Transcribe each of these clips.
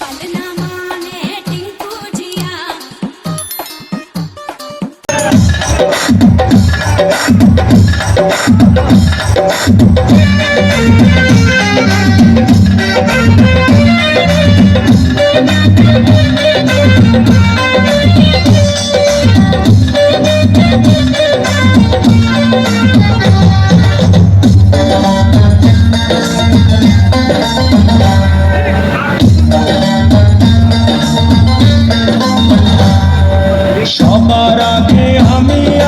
পালনা মানে राखे हमें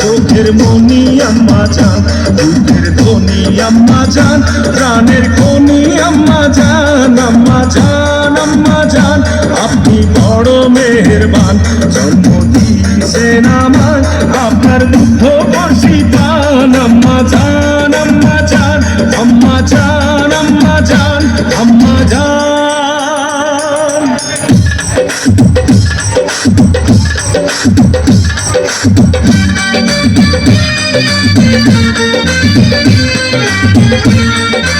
চোখের মনি আম্মা জান দুধের ধনি আম্মা জান, প্রাণের খনি আম্মা জান আম্মা জান আম্মা জান। আপনি বড় মেহেরবান, জন্ম দিয়েছেন আমার, আপনার দুঃখ বর্ষি পান আম্মা জান আম্মা জান আম্মা জান আম্মা জান, আম্মা জান আম্মা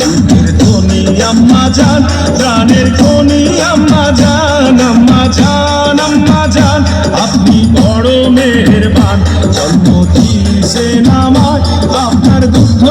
চোখের ধ্বনি আম্মা জান, প্রাণের ধনি আম্মা জান আম্মা জান আম্মা জান। আপনি বড় মেহেরবান, জন্ম দিয়েছেন আমার আপনার দুঃখ